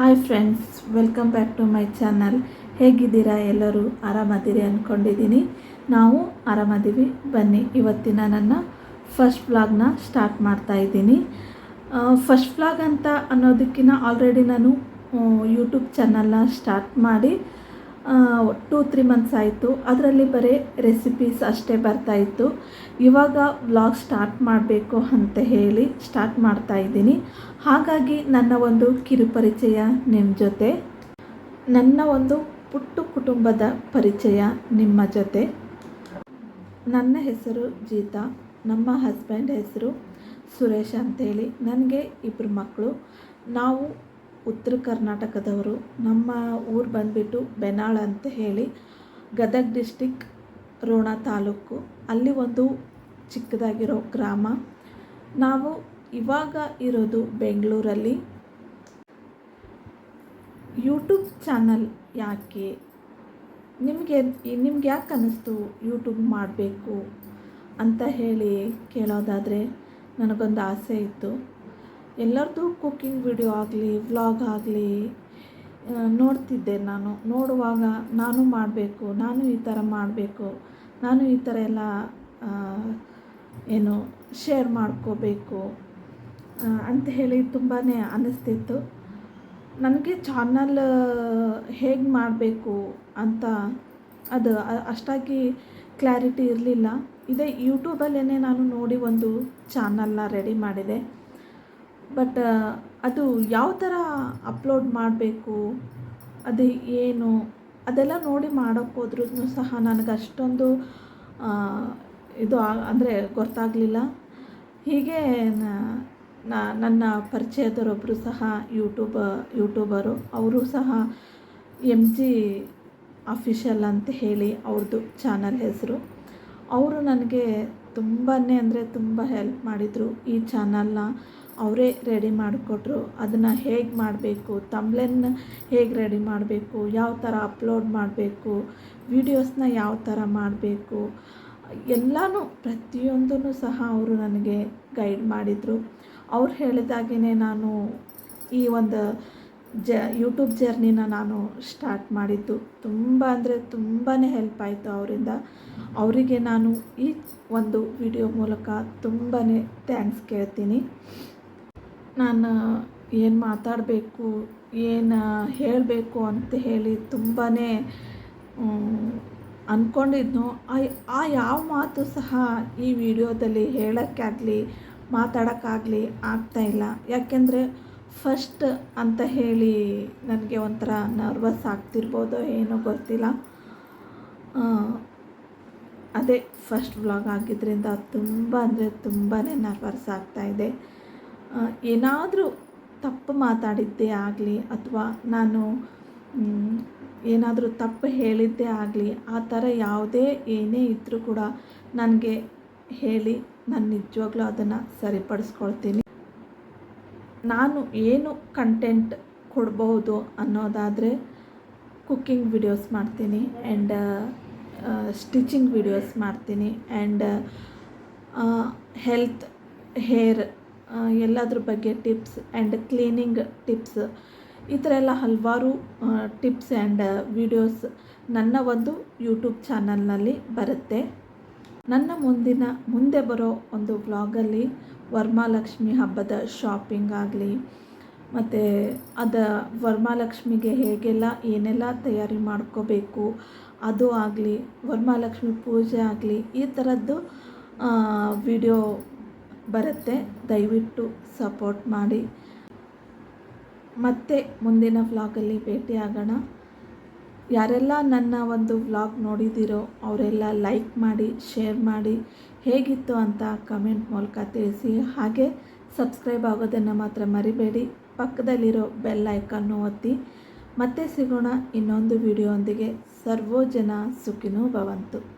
Hi friends, welcome back to my channel. ಹೇಗಿದ್ದೀರಾ ಎಲ್ಲರೂ? ಆರಾಮದಿರಿ ಅಂದ್ಕೊಂಡಿದ್ದೀನಿ ನಾವು ಆರಾಮದೀವಿ. ಬನ್ನಿ, ಇವತ್ತಿನ ನನ್ನ ಫಸ್ಟ್ ವ್ಲಾಗ್ನ ಸ್ಟಾರ್ಟ್ ಮಾಡ್ತಾ ಇದ್ದೀನಿ. ಫಸ್ಟ್ ವ್ಲಾಗ್ ಅಂತ ಅನ್ನೋದಕ್ಕಿಂತ ಆಲ್ರೆಡಿ ನಾನು ಯೂಟ್ಯೂಬ್ ಚಾನಲ್ನ ಸ್ಟಾರ್ಟ್ ಮಾಡಿ ಟೂ ತ್ರೀ ಮಂತ್ಸ್ ಆಯಿತು. ಅದರಲ್ಲಿ ಬರೀ ರೆಸಿಪೀಸ್ ಅಷ್ಟೇ ಬರ್ತಾಯಿತ್ತು ಇವಾಗ ವ್ಲಾಗ್ ಸ್ಟಾರ್ಟ್ ಮಾಡಬೇಕು ಅಂತ ಹೇಳಿ ಸ್ಟಾರ್ಟ್ ಮಾಡ್ತಾ ಇದ್ದೀನಿ. ಹಾಗಾಗಿ ನನ್ನ ಒಂದು ಕಿರುಪರಿಚಯ ನಿಮ್ಮ ಜೊತೆ. ನನ್ನ ಒಂದು ಪುಟ್ಟು ಕುಟುಂಬದ ಪರಿಚಯ ನಿಮ್ಮ ಜೊತೆ. ನನ್ನ ಹೆಸರು ಜೀತಾ. ನಮ್ಮ ಹಸ್ಬೆಂಡ್ ಹೆಸರು ಸುರೇಶ್ ಅಂತೇಳಿ. ನನಗೆ ಇಬ್ಬರು ಮಕ್ಕಳು ನಾವು ಉತ್ತರ ಕರ್ನಾಟಕದವರು ನಮ್ಮ ಊರು ಬಂದುಬಿಟ್ಟು ಬೆನಾಳ್ ಅಂತ ಹೇಳಿ ಗದಗ ಡಿಸ್ಟಿಕ್ ರೋಣ ತಾಲೂಕು. ಅಲ್ಲಿ ಒಂದು ಚಿಕ್ಕದಾಗಿರೋ ಗ್ರಾಮ. ನಾವು ಇವಾಗ ಇರೋದು ಬೆಂಗಳೂರಲ್ಲಿ. ಯೂಟ್ಯೂಬ್ ಚಾನಲ್ ಯಾಕೆ? ನಿಮಗೆ ನಿಮ್ಗೆ ಯಾಕೆ ಅನ್ನಿಸ್ತು ಯೂಟ್ಯೂಬ್ ಮಾಡಬೇಕು ಅಂತ ಹೇಳಿ ಕೇಳೋದಾದರೆ ನನಗೊಂದು ಆಸೆ ಇತ್ತು. ಎಲ್ಲರದ್ದು ಕುಕ್ಕಿಂಗ್ ವಿಡಿಯೋ ಆಗಲಿ ವ್ಲಾಗ್ ಆಗಲಿ ನೋಡ್ತಿದ್ದೆ ನಾನು. ನೋಡುವಾಗ ನಾನು ಮಾಡಬೇಕು, ನಾನು ಈ ಥರ ಮಾಡಬೇಕು, ನಾನು ಈ ಥರ ಎಲ್ಲ ಏನು ಶೇರ್ ಮಾಡ್ಕೋಬೇಕು ಅಂತ ಹೇಳಿ ತುಂಬಾ ಅನ್ನಿಸ್ತಿತ್ತು. ನನಗೆ ಚಾನಲ್ ಹೇಗೆ ಮಾಡಬೇಕು ಅಂತ ಅದು ಅಷ್ಟಾಗಿ ಕ್ಲಾರಿಟಿ ಇರಲಿಲ್ಲ. ಇದೇ ಯೂಟ್ಯೂಬಲ್ಲೇ ನಾನು ನೋಡಿ ಒಂದು ಚಾನಲ್ನ ರೆಡಿ ಮಾಡಿದೆ. ಬಟ್ ಅದು ಯಾವ ಥರ ಅಪ್ಲೋಡ್ ಮಾಡಬೇಕು? ಅದು ಏನು? ಅದೆಲ್ಲ ನೋಡಿ ಮಾಡೋಕ್ಕೋದ್ರೂ ಸಹ ನನಗೆ ಅಷ್ಟೊಂದು ಇದು ಅಂದರೆ ಗೊತ್ತಾಗಲಿಲ್ಲ. ಹೀಗೆ ನನ್ನ ಪರಿಚಯದವರೊಬ್ಬರು ಸಹ ಯೂಟ್ಯೂಬ ಯೂಟ್ಯೂಬರು ಅವರು ಸಹ ಎಂ ಜಿ ಅಫಿಷಿಯಲ್ ಅಂತ ಹೇಳಿ ಅವ್ರದ್ದು ಚಾನಲ್ ಹೆಸರು. ಅವರು ನನಗೆ ತುಂಬಾ ಅಂದರೆ ತುಂಬ ಹೆಲ್ಪ್ ಮಾಡಿದರು ಈ ಚಾನಲ್ನ ಅವರೇ ರೆಡಿ ಮಾಡಿಕೊಟ್ರು. ಅದನ್ನು ಹೇಗೆ ಮಾಡಬೇಕು ತಂಬ್ಲೆನ್ನ ಹೇಗೆ ರೆಡಿ ಮಾಡಬೇಕು, ಯಾವ ಥರ ಅಪ್ಲೋಡ್ ಮಾಡಬೇಕು ವೀಡಿಯೋಸ್ನ ಯಾವ ಥರ ಮಾಡಬೇಕು, ಎಲ್ಲನೂ ಪ್ರತಿಯೊಂದೂ ಸಹ ಅವರು ನನಗೆ ಗೈಡ್ ಮಾಡಿದರು. ಅವ್ರು ಹೇಳಿದಾಗೇ ನಾನು ಈ ಒಂದು ಜ ಯೂಟ್ಯೂಬ್ ಜರ್ನಿನ ನಾನು ಸ್ಟಾರ್ಟ್ ಮಾಡಿದ್ದು. ತುಂಬ ಅಂದರೆ ತುಂಬಾ ಹೆಲ್ಪ್ ಆಯಿತು ಅವರಿಂದ. ಅವರಿಗೆ ನಾನು ಈ ಒಂದು ವಿಡಿಯೋ ಮೂಲಕ ತುಂಬಾ ಥ್ಯಾಂಕ್ಸ್ ಕೇಳ್ತೀನಿ. ನಾನು ಏನು ಮಾತಾಡಬೇಕು, ಏನು ಹೇಳಬೇಕು ಅಂತ ಹೇಳಿ ತುಂಬಾ ಅಂದ್ಕೊಂಡಿದ್ನು ಆ ಯಾವ ಮಾತು ಸಹ ಈ ವಿಡಿಯೋದಲ್ಲಿ ಹೇಳೋಕ್ಕಾಗಲಿ, ಮಾತಾಡೋಕ್ಕಾಗಲಿ ಆಗ್ತಾಯಿಲ್ಲ ಯಾಕೆಂದರೆ ಫಸ್ಟ್ ಅಂತ ಹೇಳಿ ನನಗೆ ಒಂಥರ ನರ್ವಸ್ ಆಗ್ತಿರ್ಬೋದೋ ಏನೋ ಗೊತ್ತಿಲ್ಲ. ಅದೇ ಫಸ್ಟ್ ವ್ಲಾಗ್ ಆಗಿದ್ದರಿಂದ ತುಂಬ ಅಂದರೆ ತುಂಬಾ ನರ್ವಸ್ ಆಗ್ತಾಯಿದೆ ಏನಾದರೂ ತಪ್ಪು ಮಾತಾಡಿದ್ದೇ ಆಗಲಿ ಅಥವಾ ನಾನು ಏನಾದರೂ ತಪ್ಪು ಹೇಳಿದ್ದೇ ಆಗಲಿ ಆ ಥರ ಯಾವುದೇ ಏನೇ ಇದ್ದರೂ ಕೂಡ ನನಗೆ ಹೇಳಿ, ನಾನು ನಿಜವಾಗ್ಲೂ ಅದನ್ನು ಸರಿಪಡಿಸ್ಕೊಳ್ತೀನಿ. ನಾನು ಏನು ಕಂಟೆಂಟ್ ಕೊಡ್ಬೋದು ಅನ್ನೋದಾದರೆ ಕುಕ್ಕಿಂಗ್ ವಿಡಿಯೋಸ್ ಮಾಡ್ತೀನಿ ಆ್ಯಂಡ್ ಸ್ಟಿಚಿಂಗ್ ವಿಡಿಯೋಸ್ ಮಾಡ್ತೀನಿ ಆ್ಯಂಡ್ ಹೆಲ್ತ್ ಹೇರ್ ಎಲ್ಲದ್ರ ಬಗ್ಗೆ ಟಿಪ್ಸ್ ಆ್ಯಂಡ್ ಕ್ಲೀನಿಂಗ್ ಟಿಪ್ಸ್ ಈ ಥರ ಎಲ್ಲ ಹಲವಾರು ಟಿಪ್ಸ್ ಆ್ಯಂಡ್ ವಿಡಿಯೋಸ್ ನನ್ನ ಒಂದು ಯೂಟ್ಯೂಬ್ ಚಾನಲ್ನಲ್ಲಿ ಬರುತ್ತೆ. ನನ್ನ ಮುಂದಿನ, ಮುಂದೆ ಬರೋ ಒಂದು ವ್ಲಾಗಲ್ಲಿ ವರ್ಮಾಲಕ್ಷ್ಮಿ ಹಬ್ಬದ ಶಾಪಿಂಗ್ ಆಗಲಿ, ಮತ್ತು ಅದ ವರ್ಮಾಲಕ್ಷ್ಮಿಗೆ ಹೇಗೆಲ್ಲ ಏನೆಲ್ಲ ತಯಾರಿ ಮಾಡ್ಕೋಬೇಕು, ಅದು ಆಗಲಿ, ವರ್ಮಾಲಕ್ಷ್ಮಿ ಪೂಜೆ ಆಗಲಿ, ಈ ಥರದ್ದು ವಿಡಿಯೋ ಬರುತ್ತೆ. ದಯವಿಟ್ಟು ಸಪೋರ್ಟ್ ಮಾಡಿ. ಮತ್ತೆ ಮುಂದಿನ ವ್ಲಾಗಲ್ಲಿ ಭೇಟಿಯಾಗೋಣ. ಯಾರೆಲ್ಲ ನನ್ನ ಒಂದು ವ್ಲಾಗ್ ನೋಡಿದ್ದೀರೋ ಅವರೆಲ್ಲ ಲೈಕ್ ಮಾಡಿ, ಶೇರ್ ಮಾಡಿ. ಹೇಗಿತ್ತು ಅಂತ ಕಮೆಂಟ್ ಮೂಲಕ ತಿಳಿಸಿ. ಹಾಗೆ ಸಬ್ಸ್ಕ್ರೈಬ್ ಆಗೋದನ್ನು ಮಾತ್ರ ಮರಿಬೇಡಿ. ಪಕ್ಕದಲ್ಲಿರೋ ಬೆಲ್ ಐಕನ್ನು ಒತ್ತಿ. ಮತ್ತೆ ಸಿಗೋಣ ಇನ್ನೊಂದು ವಿಡಿಯೋ ಒಂದಿಗೆ ಸರ್ವೋ ಜನ ಸುಖಿನೂ ಭವಂತು.